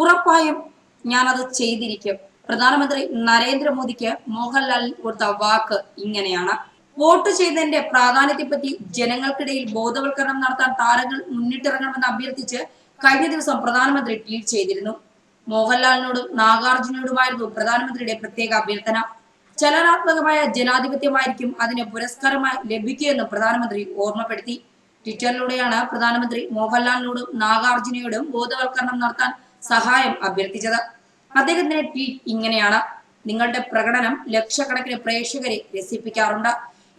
ഉറപ്പായും ഞാനത് ചെയ്തിരിക്കും. പ്രധാനമന്ത്രി നരേന്ദ്രമോദിക്ക് മോഹൻലാൽ കൊടുത്ത വാക്ക് ഇങ്ങനെയാണ്. വോട്ട് ചെയ്തതിന്റെ പ്രാധാന്യത്തെപ്പറ്റി ജനങ്ങൾക്കിടയിൽ ബോധവൽക്കരണം നടത്താൻ താരങ്ങൾ മുന്നിട്ടിറങ്ങണമെന്ന് അഭ്യർത്ഥിച്ച് കഴിഞ്ഞ ദിവസം പ്രധാനമന്ത്രി ട്വീറ്റ് ചെയ്തിരുന്നു. മോഹൻലാലിനോടും നാഗാർജുനോടുമായിരുന്നു പ്രധാനമന്ത്രിയുടെ പ്രത്യേക അഭ്യർത്ഥന. ചലനാത്മകമായ ജനാധിപത്യമായിരിക്കും അതിന് പുരസ്കാരമായി ലഭിക്കുകയെന്ന് പ്രധാനമന്ത്രി ഓർമ്മപ്പെടുത്തി. ട്വിറ്ററിലൂടെയാണ് പ്രധാനമന്ത്രി മോഹൻലാലിനോടും നാഗാർജുനയോടും ബോധവൽക്കരണം നടത്താൻ സഹായം അഭ്യർത്ഥിച്ചത്. അദ്ദേഹത്തിന്റെ ട്വീറ്റ് ഇങ്ങനെയാണ്. നിങ്ങളുടെ പ്രകടനം ലക്ഷക്കണക്കിന് പ്രേക്ഷകരെ രസിപ്പിക്കാറുണ്ട്.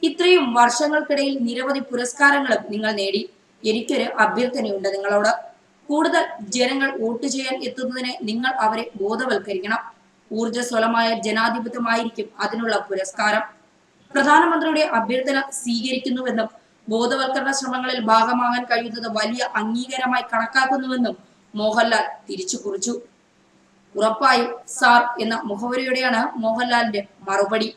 ഇത്രയും വർഷങ്ങൾക്കിടയിൽ നിരവധി പുരസ്കാരങ്ങളും നിങ്ങൾ നേടി. എനിക്കൊരു അഭ്യർത്ഥനയുണ്ട് നിങ്ങളോട്. കൂടുതൽ ജനങ്ങൾ വോട്ട് ചെയ്യാൻ എത്തുന്നതിന് നിങ്ങൾ അവരെ ബോധവൽക്കരിക്കണം. ഊർജസ്വലമായ ജനാധിപത്യമായിരിക്കും അതിനുള്ള പുരസ്കാരം. പ്രധാനമന്ത്രിയുടെ അഭ്യർത്ഥന സ്വീകരിക്കുന്നുവെന്നും ബോധവൽക്കരണ ശ്രമങ്ങളിൽ ഭാഗമാകാൻ കഴിയുന്നത് വലിയ അംഗീകാരമായി കണക്കാക്കുന്നുവെന്നും മോഹൻലാൽ തിരിച്ചു കുറിച്ചു. ഉറപ്പായും സാർ എന്ന മുഖവരിയോടെയാണ് മോഹൻലാലിന്റെ മറുപടി.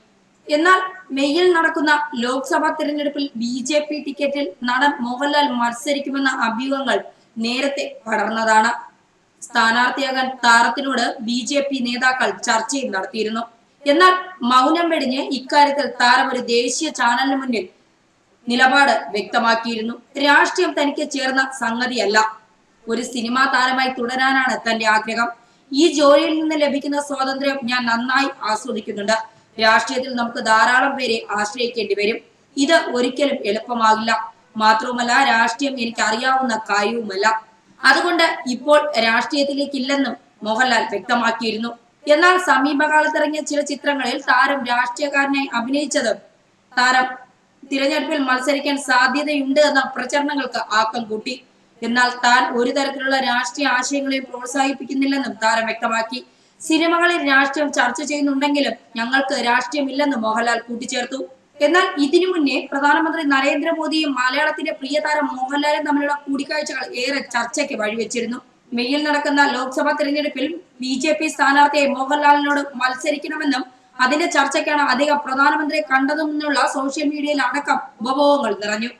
എന്നാൽ മെയ്യിൽ നടക്കുന്ന ലോക്സഭാ തെരഞ്ഞെടുപ്പിൽ ബി ജെ പി ടിക്കറ്റിൽ നടൻ മോഹൻലാൽ മത്സരിക്കുമെന്ന അഭ്യൂഹങ്ങൾ നേരത്തെ പടർന്നതാണ്. സ്ഥാനാർത്ഥിയാകാൻ താരത്തിനോട് ബി ജെ പി നേതാക്കൾ ചർച്ചയും നടത്തിയിരുന്നു. എന്നാൽ മൗനം വെടിഞ്ഞ് ഇക്കാര്യത്തിൽ താരം ഒരു ദേശീയ ചാനലിന് മുന്നിൽ നിലപാട് വ്യക്തമാക്കിയിരുന്നു. രാഷ്ട്രീയം തനിക്ക് ചേർന്ന സംഗതിയല്ല. ഒരു സിനിമാ താരമായി തുടരാനാണ് തന്റെ ആഗ്രഹം. ഈ ജോലിയിൽ നിന്ന് ലഭിക്കുന്ന സ്വാതന്ത്ര്യം ഞാൻ നന്നായി ആസ്വദിക്കുന്നുണ്ട്. രാഷ്ട്രീയത്തിൽ നമുക്ക് ധാരാളം പേരെ ആശ്രയിക്കേണ്ടി വരും. ഇത് ഒരിക്കലും എളുപ്പമാകില്ല. മാത്രവുമല്ല രാഷ്ട്രീയം എനിക്ക് അറിയാവുന്ന കാര്യവുമല്ല. അതുകൊണ്ട് ഇപ്പോൾ രാഷ്ട്രീയത്തിലേക്കില്ലെന്നും മോഹൻലാൽ വ്യക്തമാക്കിയിരുന്നു. എന്നാൽ സമീപകാലത്തിറങ്ങിയ ചില ചിത്രങ്ങളിൽ താരം രാഷ്ട്രീയക്കാരനായി അഭിനയിച്ചത് താരം തിരഞ്ഞെടുപ്പിൽ മത്സരിക്കാൻ സാധ്യതയുണ്ട് എന്ന പ്രചരണങ്ങൾക്ക് ആക്കം കൂട്ടി. എന്നാൽ താൻ ഒരു തരത്തിലുള്ള രാഷ്ട്രീയ ആശയങ്ങളെയും പ്രോത്സാഹിപ്പിക്കുന്നില്ലെന്നും താരം വ്യക്തമാക്കി. സിനിമകളിൽ രാഷ്ട്രീയം ചർച്ച ചെയ്യുന്നുണ്ടെങ്കിലും ഞങ്ങൾക്ക് രാഷ്ട്രീയമില്ലെന്നും മോഹൻലാൽ കൂട്ടിച്ചേർത്തു. എന്നാൽ ഇതിനു മുന്നേ പ്രധാനമന്ത്രി നരേന്ദ്രമോദിയും മലയാളത്തിന്റെ പ്രിയതാരം മോഹൻലാലും തമ്മിലുള്ള കൂടിക്കാഴ്ചകൾ ഏറെ ചർച്ചയ്ക്ക് വഴിവെച്ചിരുന്നു. മെയ്യിൽ നടക്കുന്ന ലോക്സഭാ തെരഞ്ഞെടുപ്പിൽ ബി ജെ പി സ്ഥാനാർത്ഥിയെ മോഹൻലാലിനോട് മത്സരിക്കണമെന്നും അതിന്റെ ചർച്ചയ്ക്കാണ് അദ്ദേഹം പ്രധാനമന്ത്രിയെ കണ്ടതെന്നുള്ള സോഷ്യൽ മീഡിയയിൽ അടക്കം ഉപഭോഗങ്ങൾ നിറഞ്ഞു.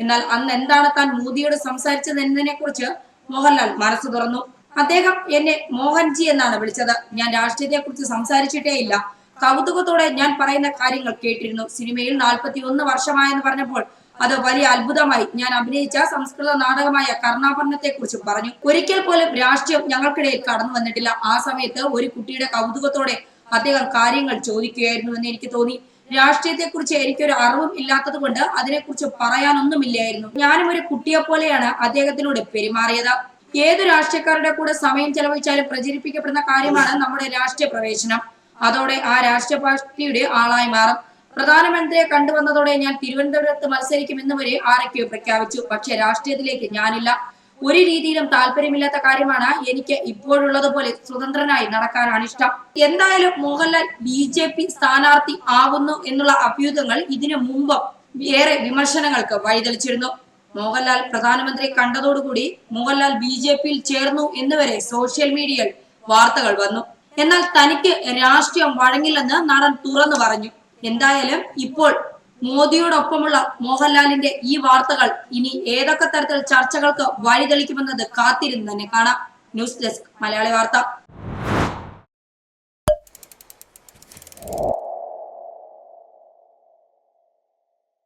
എന്നാൽ അന്ന് എന്താണ് താൻ മോദിയോട് സംസാരിച്ചത് എന്നതിനെ കുറിച്ച് മോഹൻലാൽ മനസ്സ് തുറന്നു. അദ്ദേഹം എന്നെ മോഹൻജി എന്നാണ് വിളിച്ചത്. ഞാൻ രാഷ്ട്രീയത്തെ കുറിച്ച് സംസാരിച്ചിട്ടേ ഇല്ല. കൗതുകത്തോടെ ഞാൻ പറയുന്ന കാര്യങ്ങൾ കേട്ടിരുന്നു. സിനിമയിൽ നാൽപ്പത്തി ഒന്ന് വർഷമായെന്ന് പറഞ്ഞപ്പോൾ അത് വലിയ അത്ഭുതമായി. ഞാൻ അഭിനയിച്ച സംസ്കൃത നാടകമായ കർണാഭരണത്തെ കുറിച്ച് പറഞ്ഞു. ഒരിക്കൽ പോലും രാഷ്ട്രീയം ഞങ്ങൾക്കിടയിൽ കടന്നു വന്നിട്ടില്ല. ആ സമയത്ത് ഒരു കുട്ടിയുടെ കൗതുകത്തോടെ അദ്ദേഹം കാര്യങ്ങൾ ചോദിക്കുകയായിരുന്നു എന്ന് എനിക്ക് തോന്നി. രാഷ്ട്രീയത്തെ കുറിച്ച് എനിക്കൊരു അറിവും ഇല്ലാത്തത് കൊണ്ട് അതിനെക്കുറിച്ച് പറയാനൊന്നുമില്ലായിരുന്നു. ഞാനും ഒരു കുട്ടിയെ പോലെയാണ് അദ്ദേഹത്തിനോട് പെരുമാറിയത്. ഏത് രാഷ്ട്രീയക്കാരുടെ കൂടെ സമയം ചെലവഴിച്ചാലും പ്രചരിപ്പിക്കപ്പെടുന്ന കാര്യമാണ് നമ്മുടെ രാഷ്ട്രീയ പ്രവേശനം. അതോടെ ആ രാഷ്ട്രീയ പാർട്ടിയുടെ ആളായി മാറും. പ്രധാനമന്ത്രിയെ കണ്ടുവന്നതോടെ ഞാൻ തിരുവനന്തപുരത്ത് മത്സരിക്കുമെന്ന് വരെ ആരൊക്കെയോ പ്രഖ്യാപിച്ചു. പക്ഷെ രാഷ്ട്രീയത്തിലേക്ക് ഞാനില്ല. ഒരു രീതിയിലും താല്പര്യമില്ലാത്ത കാര്യമാണ് എനിക്ക് ഇപ്പോഴുള്ളതുപോലെ സ്വതന്ത്രനായി നടക്കാനാണ് ഇഷ്ടം. എന്തായാലും മോഹൻലാൽ ബി ജെ പി സ്ഥാനാർത്ഥി ആവുന്നു എന്നുള്ള അഭ്യൂഹങ്ങൾ ഇതിനു മുമ്പ് ഏറെ വിമർശനങ്ങൾക്ക് വഴിതെളിച്ചിരുന്നു. മോഹൻലാൽ പ്രധാനമന്ത്രി കണ്ടതോടുകൂടി മോഹൻലാൽ ബി ജെ പിയിൽ ചേർന്നു എന്നുവരെ സോഷ്യൽ മീഡിയയിൽ വാർത്തകൾ വന്നു. എന്നാൽ തനിക്ക് രാഷ്ട്രീയം വഴങ്ങില്ലെന്ന് നടൻ തുറന്നു പറഞ്ഞു. എന്തായാലും ഇപ്പോൾ മോദിയോടൊപ്പമുള്ള മോഹൻലാലിന്റെ ഈ വാർത്തകൾ ഇനി ഏതൊക്കെ തരത്തിൽ ചർച്ചകൾക്ക് വഴിതെളിക്കുമെന്നത് കാത്തിരുന്ന് തന്നെ കാണാം. ന്യൂസ് ഡെസ്ക് മലയാളി വാർത്ത.